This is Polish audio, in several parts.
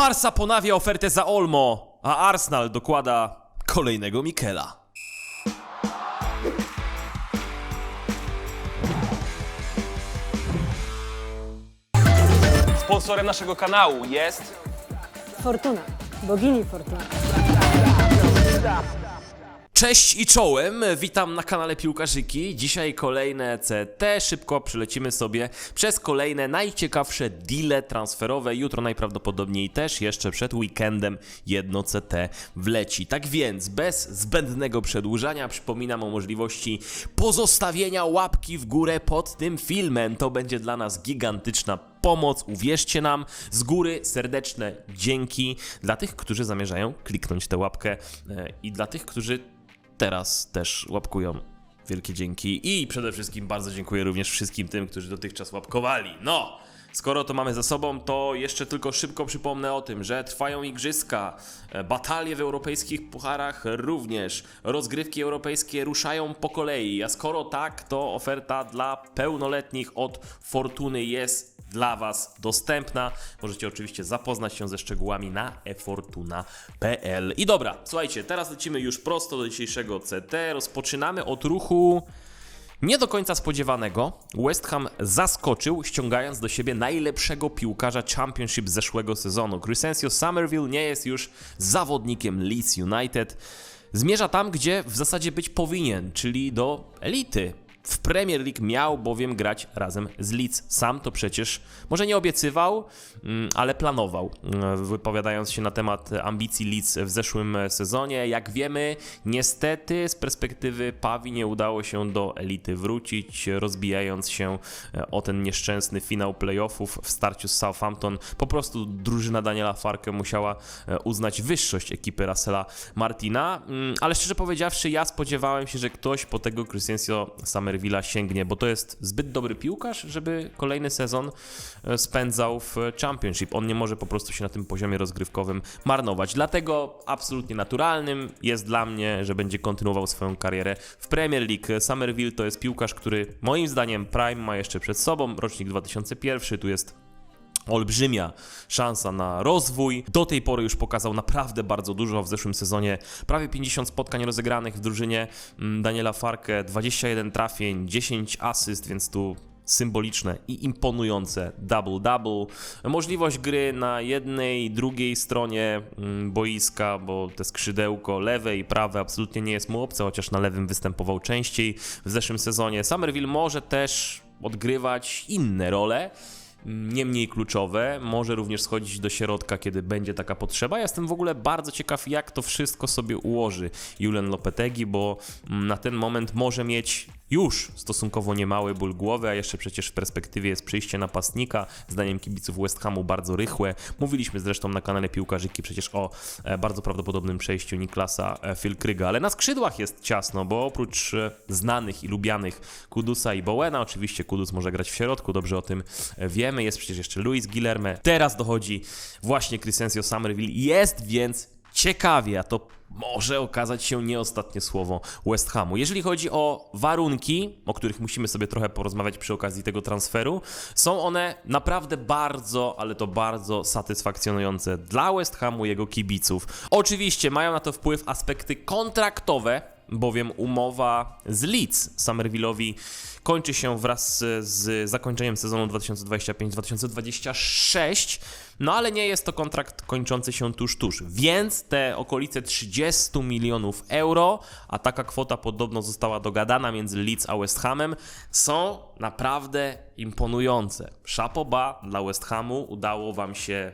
Barca ponawia ofertę za Olmo, a Arsenal dokłada kolejnego Mikela. Sponsorem naszego kanału jest Fortuna, bogini Fortuna. Cześć i czołem, witam na kanale Piłkarzyki. Dzisiaj kolejne CT, szybko przylecimy sobie przez kolejne najciekawsze deale transferowe. Jutro najprawdopodobniej też jeszcze przed weekendem jedno CT wleci. Tak więc, bez zbędnego przedłużania, przypominam o możliwości pozostawienia łapki w górę pod tym filmem. To będzie dla nas gigantyczna pomoc, uwierzcie nam. Z góry serdeczne dzięki dla tych, którzy zamierzają kliknąć tę łapkę e, i dla tych, którzy teraz też łapkują. Wielkie dzięki i przede wszystkim bardzo dziękuję również wszystkim tym, którzy dotychczas łapkowali. No! Skoro to mamy za sobą, to jeszcze tylko szybko przypomnę o tym, że trwają igrzyska, e, batalie w europejskich pucharach również, rozgrywki europejskie ruszają po kolei, a skoro tak, to oferta dla pełnoletnich od Fortuny jest dla Was dostępna. Możecie oczywiście zapoznać się ze szczegółami na efortuna.pl. I dobra, słuchajcie, teraz lecimy już prosto do dzisiejszego CT. Rozpoczynamy od ruchu nie do końca spodziewanego. West Ham zaskoczył, ściągając do siebie najlepszego piłkarza Championship zeszłego sezonu. Crescencio Somerville nie jest już zawodnikiem Leeds United. Zmierza tam, gdzie w zasadzie być powinien, czyli do elity. W Premier League miał bowiem grać razem z Leeds. Sam to przecież może nie obiecywał, mm, ale planował, mm, wypowiadając się na temat ambicji Leeds w zeszłym sezonie. Jak wiemy, niestety z perspektywy Pawi nie udało się do elity wrócić, rozbijając się e, o ten nieszczęsny finał playoffów w starciu z Southampton. Po prostu drużyna Daniela Farke musiała e, uznać wyższość ekipy Russella Martina, Mm, ale szczerze powiedziawszy, ja spodziewałem się, że ktoś po tego Crescencio Somerville'a sięgnie, bo to jest zbyt dobry piłkarz, żeby kolejny sezon e, spędzał w Championship. On nie może po prostu się na tym poziomie rozgrywkowym marnować. Dlatego absolutnie naturalnym jest dla mnie, że będzie kontynuował swoją karierę w Premier League. Somerville to jest piłkarz, który moim zdaniem Prime ma jeszcze przed sobą, rocznik 2001, tu jest olbrzymia szansa na rozwój. Do tej pory już pokazał naprawdę bardzo dużo w zeszłym sezonie. Prawie 50 spotkań rozegranych w drużynie mm, Daniela Farke, 21 trafień, 10 asyst, więc tu symboliczne i imponujące double-double. Możliwość gry na jednej drugiej stronie mm, boiska, bo te skrzydełko lewe i prawe absolutnie nie jest mu obce, chociaż na lewym występował częściej w zeszłym sezonie. Somerville może też odgrywać inne role nie mniej kluczowe, może również schodzić do środka, kiedy będzie taka potrzeba. Ja jestem w ogóle bardzo ciekaw, jak to wszystko sobie ułoży Julen Lopetegi, bo mm, na ten moment może mieć już stosunkowo niemały ból głowy, a jeszcze przecież w perspektywie jest przyjście napastnika, zdaniem kibiców West Hamu bardzo rychłe. Mówiliśmy zresztą na kanale Piłkarzyki przecież o e, bardzo prawdopodobnym przejściu Niklasa e, Filkryga, ale na skrzydłach jest ciasno, bo oprócz e, znanych i lubianych Kudusa i Bowena, oczywiście Kudus może grać w środku, dobrze o tym wiemy, jest przecież jeszcze Luis Guillerme, teraz dochodzi właśnie Crescencio Somerville, jest więc ciekawie, a to może okazać się nie ostatnie słowo West Hamu. Jeżeli chodzi o warunki, o których musimy sobie trochę porozmawiać przy okazji tego transferu, są one naprawdę bardzo, ale to bardzo satysfakcjonujące dla West Hamu jego kibiców. Oczywiście mają na to wpływ aspekty kontraktowe, bowiem umowa z Leeds Somerville'owi kończy się wraz z zakończeniem sezonu 2025-2026, no ale nie jest to kontrakt kończący się tuż, tuż, więc te okolice 30 milionów euro, a taka kwota podobno została dogadana między Leeds a West Hamem, są naprawdę imponujące. Szapoba dla West Hamu. Udało wam się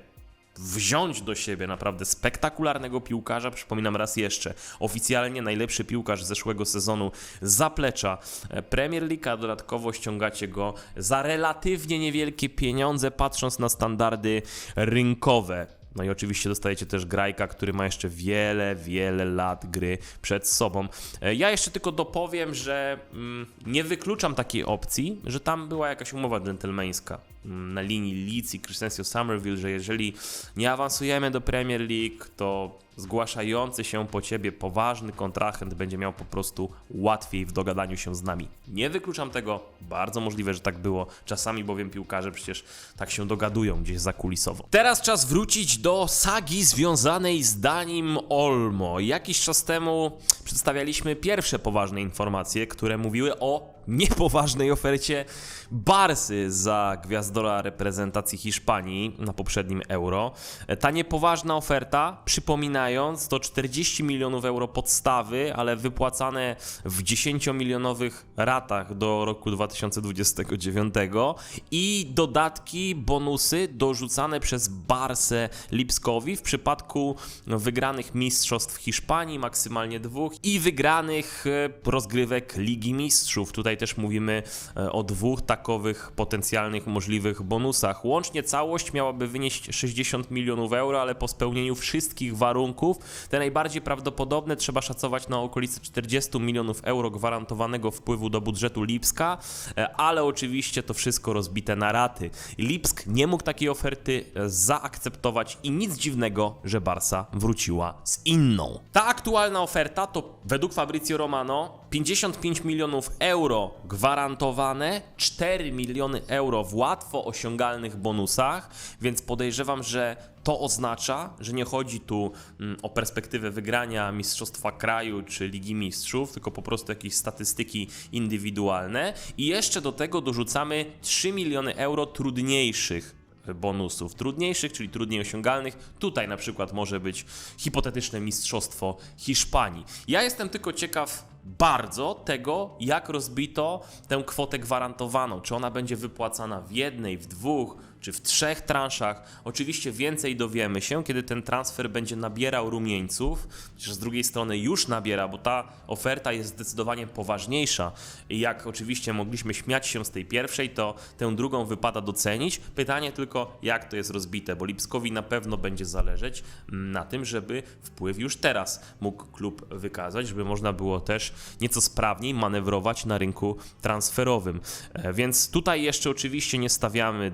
wziąć do siebie naprawdę spektakularnego piłkarza. Przypominam raz jeszcze, oficjalnie najlepszy piłkarz zeszłego sezonu zaplecza e, Premier League, a dodatkowo ściągacie go za relatywnie niewielkie pieniądze, patrząc na standardy rynkowe. No i oczywiście dostajecie też grajka, który ma jeszcze wiele, wiele lat gry przed sobą. E, Ja jeszcze tylko dopowiem, że mm, nie wykluczam takiej opcji, że tam była jakaś umowa dżentelmeńska mm, na linii Leeds i Crescencio Somerville, że jeżeli nie awansujemy do Premier League, to zgłaszający się po ciebie poważny kontrahent będzie miał po prostu łatwiej w dogadaniu się z nami. Nie wykluczam tego, bardzo możliwe, że tak było. Czasami bowiem piłkarze przecież tak się dogadują gdzieś zakulisowo. Teraz czas wrócić do sagi związanej z Danim Olmo. Jakiś czas temu przedstawialiśmy pierwsze poważne informacje, które mówiły o niepoważnej ofercie Barsy za gwiazdora reprezentacji Hiszpanii na poprzednim Euro. Ta niepoważna oferta, przypominając, to 40 milionów euro podstawy, ale wypłacane w 10-milionowych ratach do roku 2029 i dodatki, bonusy dorzucane przez Barsę Lipskowi w przypadku wygranych mistrzostw Hiszpanii, maksymalnie dwóch, i wygranych e, rozgrywek Ligi Mistrzów. Tutaj też mówimy e, o dwóch takowych potencjalnych możliwych bonusach. Łącznie całość miałaby wynieść 60 milionów euro, ale po spełnieniu wszystkich warunków, te najbardziej prawdopodobne trzeba szacować na okolice 40 milionów euro gwarantowanego wpływu do budżetu Lipska, e, ale oczywiście to wszystko rozbite na raty. Lipsk nie mógł takiej oferty e, zaakceptować i nic dziwnego, że Barsa wróciła z inną. Ta aktualna oferta to według Fabrizio Romano 55 milionów euro gwarantowane, 4 miliony euro w łatwo osiągalnych bonusach, więc podejrzewam, że to oznacza, że nie chodzi tu mm, o perspektywę wygrania Mistrzostwa Kraju czy Ligi Mistrzów, tylko po prostu jakieś statystyki indywidualne. I jeszcze do tego dorzucamy 3 miliony euro trudniejszych bonusów trudniejszych, czyli trudniej osiągalnych. Tutaj na przykład może być hipotetyczne mistrzostwo Hiszpanii. Ja jestem tylko ciekaw bardzo tego, jak rozbito tę kwotę gwarantowaną. Czy ona będzie wypłacana w jednej, w dwóch, czy w trzech transzach. Oczywiście więcej dowiemy się, kiedy ten transfer będzie nabierał rumieńców, chociaż z drugiej strony już nabiera, bo ta oferta jest zdecydowanie poważniejsza. I jak oczywiście mogliśmy śmiać się z tej pierwszej, to tę drugą wypada docenić. Pytanie tylko, jak to jest rozbite, bo Lipskowi na pewno będzie zależeć mm, na tym, żeby wpływ już teraz mógł klub wykazać, żeby można było też nieco sprawniej manewrować na rynku transferowym. E, Więc tutaj jeszcze oczywiście nie stawiamy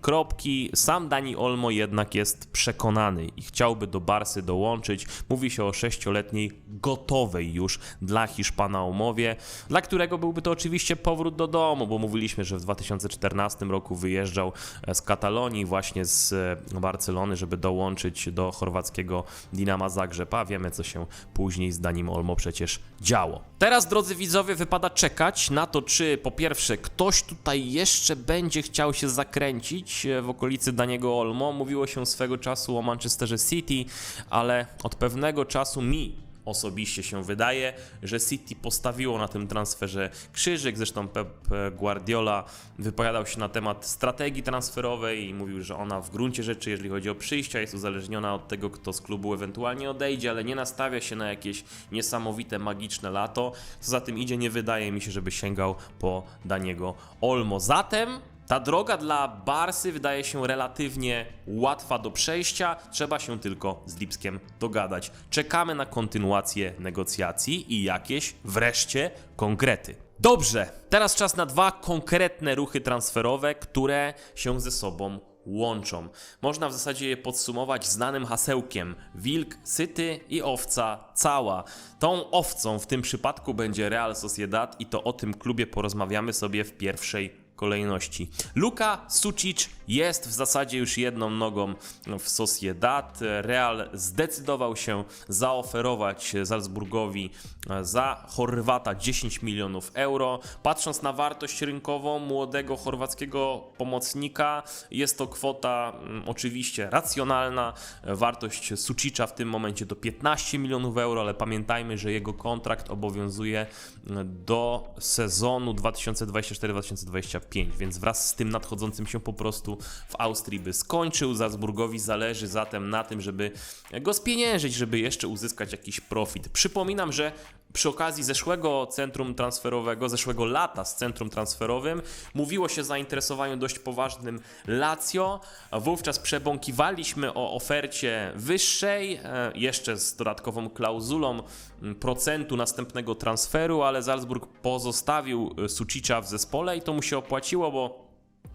kropki. Sam Dani Olmo jednak jest przekonany i chciałby do Barsy dołączyć. Mówi się o sześcioletniej, gotowej już dla Hiszpana umowie, dla którego byłby to oczywiście powrót do domu, bo mówiliśmy, że w 2014 roku wyjeżdżał e, z Katalonii, właśnie z e, Barcelony, żeby dołączyć do chorwackiego Dinama Zagrzeb, a wiemy co się później z Danim Olmo przecież działo. Teraz, drodzy widzowie, wypada czekać na to, czy po pierwsze ktoś tutaj jeszcze będzie chciał się zakręcić e, w okolicy Daniego Olmo. Mówiło się swego czasu o Manchesterze City, ale od pewnego czasu mi osobiście się wydaje, że City postawiło na tym transferze krzyżyk. Zresztą Pep Guardiola wypowiadał się na temat strategii transferowej i mówił, że ona w gruncie rzeczy, jeżeli chodzi o przyjścia, jest uzależniona od tego, kto z klubu ewentualnie odejdzie, ale nie nastawia się na jakieś niesamowite, magiczne lato. Co za tym idzie, nie wydaje mi się, żeby sięgał po Daniego Olmo. Zatem ta droga dla Barsy wydaje się relatywnie łatwa do przejścia, trzeba się tylko z Lipskiem dogadać. Czekamy na kontynuację negocjacji i jakieś wreszcie konkrety. Dobrze, teraz czas na dwa konkretne ruchy transferowe, które się ze sobą łączą. Można w zasadzie je podsumować znanym hasełkiem: wilk syty i owca cała. Tą owcą w tym przypadku będzie Real Sociedad i to o tym klubie porozmawiamy sobie w pierwszej kolejności. Luka Sucic jest w zasadzie już jedną nogą w Sociedad. Real zdecydował się zaoferować Salzburgowi za Chorwata 10 milionów euro. Patrząc na wartość rynkową młodego chorwackiego pomocnika, jest to kwota mm, oczywiście racjonalna. Wartość Sucicza w tym momencie to 15 milionów euro, ale pamiętajmy, że jego kontrakt obowiązuje do sezonu 2024-2025, więc wraz z tym nadchodzącym się po prostu w Austrii by skończył. Salzburgowi zależy zatem na tym, żeby go spieniężyć, żeby jeszcze uzyskać jakiś profit. Przypominam, że przy okazji zeszłego centrum transferowego, zeszłego lata z centrum transferowym, mówiło się o zainteresowaniu dość poważnym Lazio. Wówczas przebąkiwaliśmy o ofercie wyższej, e, jeszcze z dodatkową klauzulą procentu następnego transferu, ale Salzburg pozostawił e, Sucicza w zespole i to mu się opłaciło, bo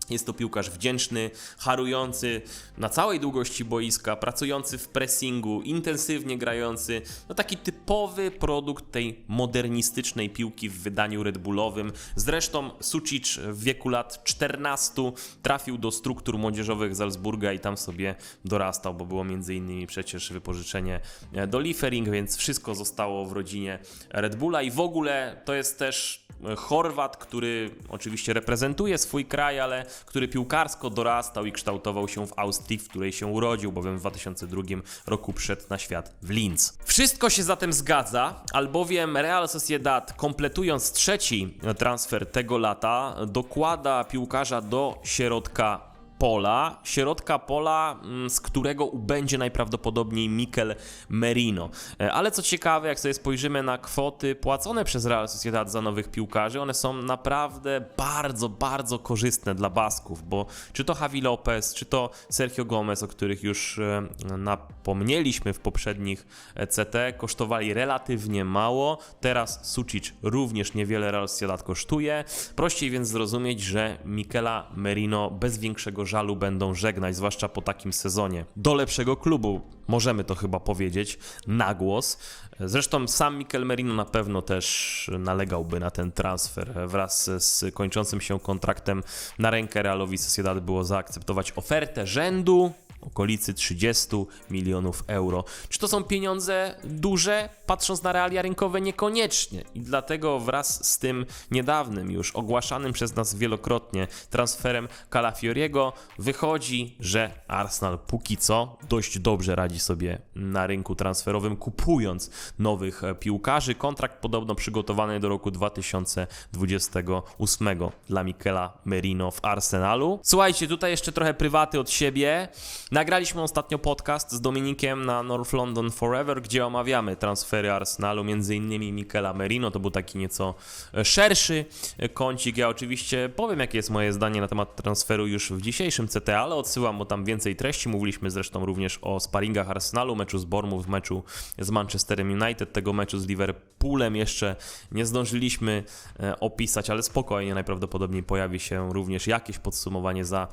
Jest to piłkarz wdzięczny, harujący na całej długości boiska, pracujący w pressingu, intensywnie grający. No taki typowy produkt tej modernistycznej piłki w wydaniu Red Bullowym. Zresztą Sucic w wieku lat 14 trafił do struktur młodzieżowych Salzburga i tam sobie dorastał, bo było między innymi przecież wypożyczenie e, do Liefering, więc wszystko zostało w rodzinie Red Bulla i w ogóle to jest też Chorwat, który oczywiście reprezentuje swój kraj, ale który piłkarsko dorastał i kształtował się w Austrii, w której się urodził, bowiem w 2002 roku przyszedł na świat w Linz. Wszystko się zatem zgadza, albowiem Real Sociedad, kompletując trzeci transfer tego lata, dokłada piłkarza do środka pola, środka pola, mm, z którego ubędzie najprawdopodobniej Mikel Merino. E, Ale co ciekawe, jak sobie spojrzymy na kwoty płacone przez Real Sociedad za nowych piłkarzy, one są naprawdę bardzo, bardzo korzystne dla Basków, bo czy to Javi Lopez, czy to Sergio Gomez, o których już e, napomnieliśmy w poprzednich e, CT, kosztowali relatywnie mało. Teraz Sucic również niewiele Real Sociedad kosztuje. Prościej więc zrozumieć, że Mikela Merino bez większego żalu będą żegnać, zwłaszcza po takim sezonie. Do lepszego klubu, możemy to chyba powiedzieć na głos. Zresztą sam Mikel Merino na pewno też nalegałby na ten transfer. Wraz z kończącym się kontraktem na rękę Realowi Sociedad było zaakceptować ofertę rzędu okolicy 30 milionów euro. Czy to są pieniądze duże? Patrząc na realia rynkowe, niekoniecznie. I dlatego wraz z tym niedawnym już ogłaszanym przez nas wielokrotnie transferem Calafioriego wychodzi, że Arsenal póki co dość dobrze radzi sobie na rynku transferowym, kupując nowych piłkarzy. Kontrakt podobno przygotowany do roku 2028 dla Mikela Merino w Arsenalu. Słuchajcie, tutaj jeszcze trochę prywaty od siebie. Nagraliśmy ostatnio podcast z Dominikiem na North London Forever, gdzie omawiamy transfery Arsenalu, między innymi Merino. To był taki nieco e, szerszy e, kącik. Ja oczywiście powiem, jakie jest moje zdanie na temat transferu już w dzisiejszym CT, ale odsyłam, bo tam więcej treści. Mówiliśmy zresztą również o sparingach Arsenalu, meczu z Bournemouth, meczu z Manchesterem United, tego meczu z Liverpoolem jeszcze nie zdążyliśmy e, opisać, ale spokojnie, najprawdopodobniej pojawi się również jakieś podsumowanie za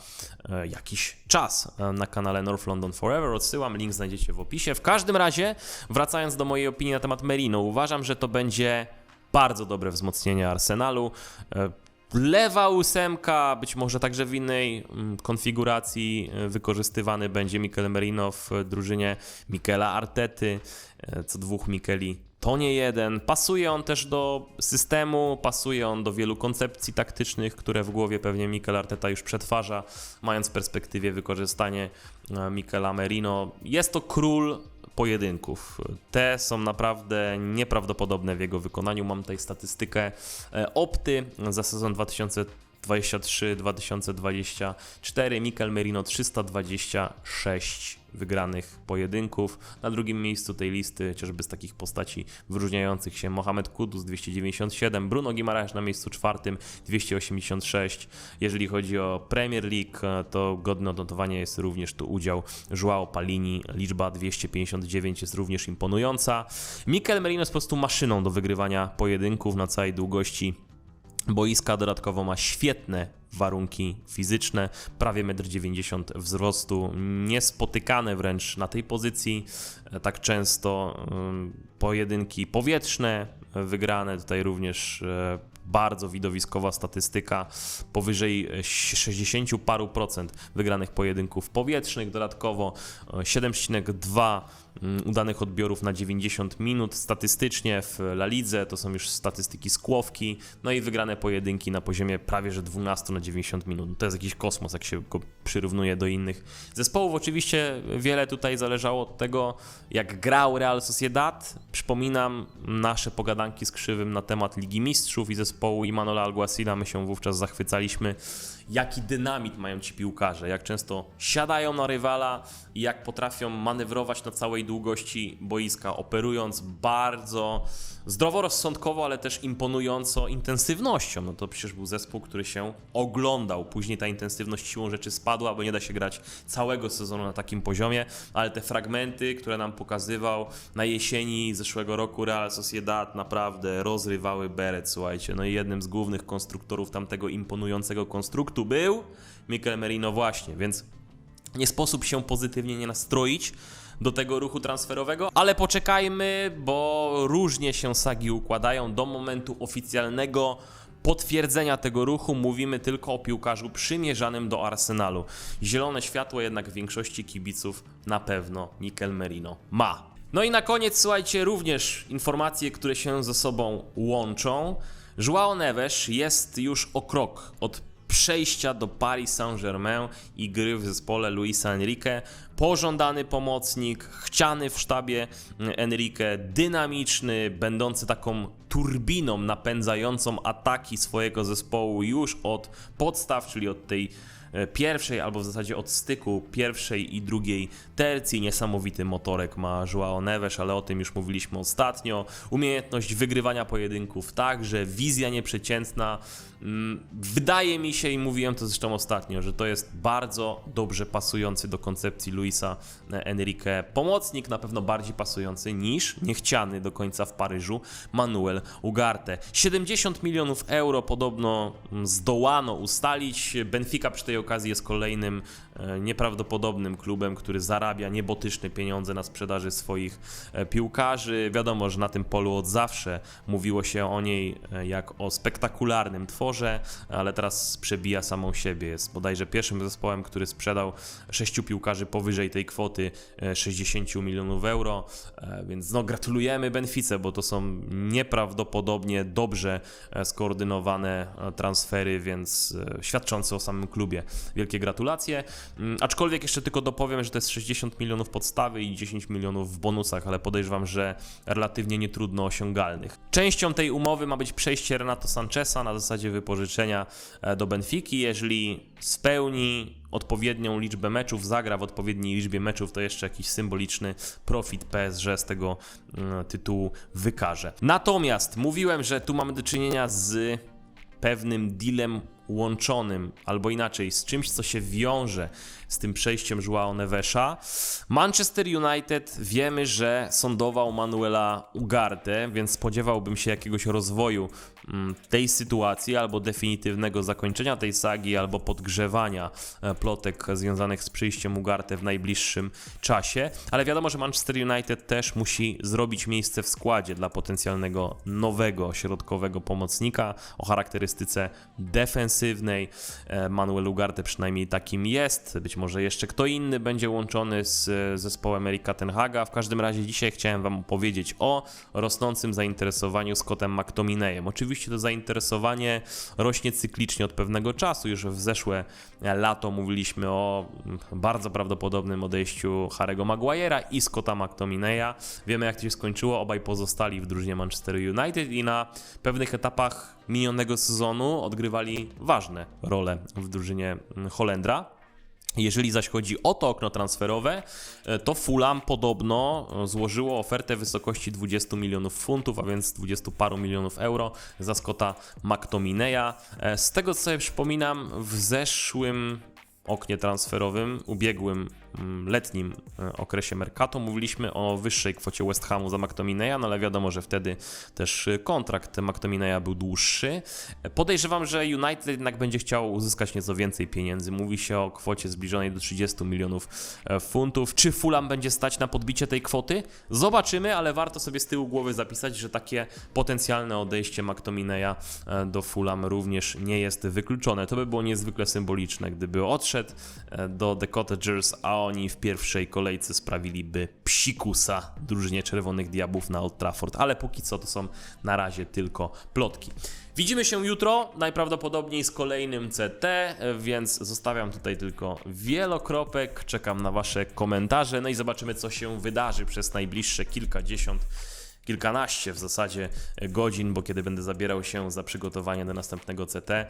jakiś czas na kanale North London Forever. Odsyłam, link znajdziecie w opisie. W każdym razie, wracając do mojej opinii na temat Merino, uważam, że to będzie bardzo dobre wzmocnienie Arsenalu. Lewa ósemka, być może także w innej mm, konfiguracji e, wykorzystywany będzie Mikel Merino w drużynie Mikela Artety, e, co dwóch Mikeli to nie jeden. Pasuje on też do systemu, pasuje on do wielu koncepcji taktycznych, które w głowie pewnie Mikel Arteta już przetwarza, mając w perspektywie wykorzystanie e, Mikela Merino. Jest to król pojedynków. Te są naprawdę nieprawdopodobne w jego wykonaniu. Mam tutaj statystykę e, Opty za sezon 2023-2024. Mikel Merino 326 wygranych pojedynków. Na drugim miejscu tej listy, chociażby z takich postaci wyróżniających się, Mohamed Kudus 297, Bruno Guimaraes na miejscu czwartym 286. Jeżeli chodzi o Premier League, to godne odnotowanie jest również tu udział Joao Palini. Liczba 259 jest również imponująca. Mikel Merino jest po prostu maszyną do wygrywania pojedynków na całej długości Boiska dodatkowo ma świetne warunki fizyczne, prawie 1,90 m wzrostu, niespotykane wręcz na tej pozycji e, tak często. Ym, Pojedynki powietrzne e, wygrane, tutaj również e, bardzo widowiskowa statystyka, powyżej e, 60 paru procent wygranych pojedynków powietrznych, dodatkowo e, 7,2 mm, udanych odbiorów na 90 minut. Statystycznie w La Lidze to są już statystyki skłowki, no i wygrane pojedynki na poziomie prawie że 12 na 90 minut. To jest jakiś kosmos, jak się go przyrównuje do innych zespołów. Oczywiście wiele tutaj zależało od tego, jak grał Real Sociedad. Przypominam nasze pogadanki z Krzywym na temat Ligi Mistrzów i zespołu Imanola Alguacila. My się wówczas zachwycaliśmy, jaki dynamit mają ci piłkarze, jak często siadają na rywala i jak potrafią manewrować na całej długości boiska, operując bardzo zdroworozsądkowo, ale też imponująco intensywnością. No to przecież był zespół, który się oglądał. Później ta intensywność siłą rzeczy spadła, bo nie da się grać całego sezonu na takim poziomie, ale te fragmenty, które nam pokazywał na jesieni zeszłego roku Real Sociedad naprawdę rozrywały beret, słuchajcie. No i jednym z głównych konstruktorów tamtego imponującego konstruktu tu był? Mikel Merino właśnie, więc nie sposób się pozytywnie nie nastroić do tego ruchu transferowego, ale poczekajmy, bo różnie się sagi układają do momentu oficjalnego potwierdzenia tego ruchu. Mówimy tylko o piłkarzu przymierzanym do Arsenalu. Zielone światło jednak większości kibiców na pewno Mikel Merino ma. No i na koniec słuchajcie również informacje, które się ze sobą łączą. Joao Neves jest już o krok od przejścia do Paris Saint-Germain i gry w zespole Luisa Enrique. Pożądany pomocnik, chciany w sztabie Enrique, dynamiczny, będący taką turbiną napędzającą ataki swojego zespołu już od podstaw, czyli od tej pierwszej, albo w zasadzie od styku pierwszej i drugiej tercji. Niesamowity motorek ma Joao Neves, ale o tym już mówiliśmy ostatnio. Umiejętność wygrywania pojedynków także, wizja nieprzeciętna. Mm, Wydaje mi się, i mówiłem to zresztą ostatnio, że to jest bardzo dobrze pasujący do koncepcji Luisa Enrique pomocnik, na pewno bardziej pasujący niż niechciany do końca w Paryżu Manuel Ugarte. 70 milionów euro podobno mm, zdołano ustalić. Benfica przy tej okazji jest kolejnym e, nieprawdopodobnym klubem, który zarabia niebotyczne pieniądze na sprzedaży swoich e, piłkarzy. Wiadomo, że na tym polu od zawsze mówiło się o niej e, jak o spektakularnym tworze, ale teraz przebija samą siebie. Jest bodajże pierwszym zespołem, który sprzedał sześciu piłkarzy powyżej tej kwoty e, 60 milionów euro, więc no gratulujemy Benfice, bo to są nieprawdopodobnie dobrze skoordynowane transfery, więc świadczące o samym klubie. Wielkie gratulacje. Mm, Aczkolwiek jeszcze tylko dopowiem, że to jest 60 milionów podstawy i 10 milionów w bonusach, ale podejrzewam, że relatywnie nietrudno osiągalnych. Częścią tej umowy ma być przejście Renato Sancheza na zasadzie wypożyczenia e, do Benfiki. Jeżeli spełni odpowiednią liczbę meczów, zagra w odpowiedniej liczbie meczów, to jeszcze jakiś symboliczny profit PSG z tego mm, tytułu wykaże. Natomiast mówiłem, że tu mamy do czynienia z pewnym dealem łączonym, albo inaczej, z czymś, co się wiąże z tym przejściem Joao Nevesa. Manchester United wiemy, że sądował Manuela Ugarte, więc spodziewałbym się jakiegoś rozwoju mm, tej sytuacji, albo definitywnego zakończenia tej sagi, albo podgrzewania e, plotek związanych z przyjściem Ugarte w najbliższym czasie. Ale wiadomo, że Manchester United też musi zrobić miejsce w składzie dla potencjalnego nowego środkowego pomocnika o charakterystyce defensywnej. E, Manuel Ugarte przynajmniej takim jest. Być może jeszcze kto inny będzie łączony z zespołem Erika Tenhaga. W każdym razie dzisiaj chciałem Wam opowiedzieć o rosnącym zainteresowaniu Scottem McTominayem. Oczywiście to zainteresowanie rośnie cyklicznie od pewnego czasu. Już w zeszłe lato mówiliśmy o bardzo prawdopodobnym odejściu Harego Maguire'a i Scotta McTominaya. Wiemy jak to się skończyło. Obaj pozostali w drużynie Manchester United i na pewnych etapach minionego sezonu odgrywali ważne role w drużynie mm, Holendra. Jeżeli zaś chodzi o to okno transferowe, e, to Fulham podobno e, złożyło ofertę w wysokości 20 milionów funtów, a więc 20 paru milionów euro za Scotta McTominaya. E, Z tego co sobie przypominam, w zeszłym oknie transferowym, ubiegłym mm, letnim e, okresie Mercato mówiliśmy o wyższej kwocie West Hamu za McTominaya, no ale wiadomo, że wtedy też e, kontrakt McTominaya był dłuższy. E, Podejrzewam, że United jednak będzie chciał uzyskać nieco więcej pieniędzy. Mówi się o kwocie zbliżonej do 30 milionów funtów. Czy Fulham będzie stać na podbicie tej kwoty? Zobaczymy, ale warto sobie z tyłu głowy zapisać, że takie potencjalne odejście McTominaya do Fulham również nie jest wykluczone. To by było niezwykle symboliczne, gdyby odszedł e, do The Cottagers, a oni w pierwszej kolejce sprawiliby psikusa drużynie Czerwonych Diabłów na Old Trafford, ale póki co to są na razie tylko plotki. Widzimy się jutro, najprawdopodobniej z kolejnym CT, więc zostawiam tutaj tylko wielokropek, czekam na Wasze komentarze, no i zobaczymy co się wydarzy przez najbliższe kilkadziesiąt kilkanaście w zasadzie godzin, bo kiedy będę zabierał się za przygotowanie do następnego CT, e,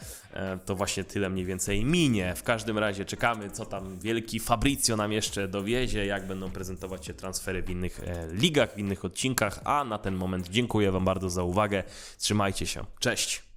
to właśnie tyle mniej więcej minie. W każdym razie czekamy, co tam wielki Fabrizio nam jeszcze dowiezie, jak będą prezentować się transfery w innych e, ligach, w innych odcinkach, a na ten moment dziękuję Wam bardzo za uwagę. Trzymajcie się. Cześć!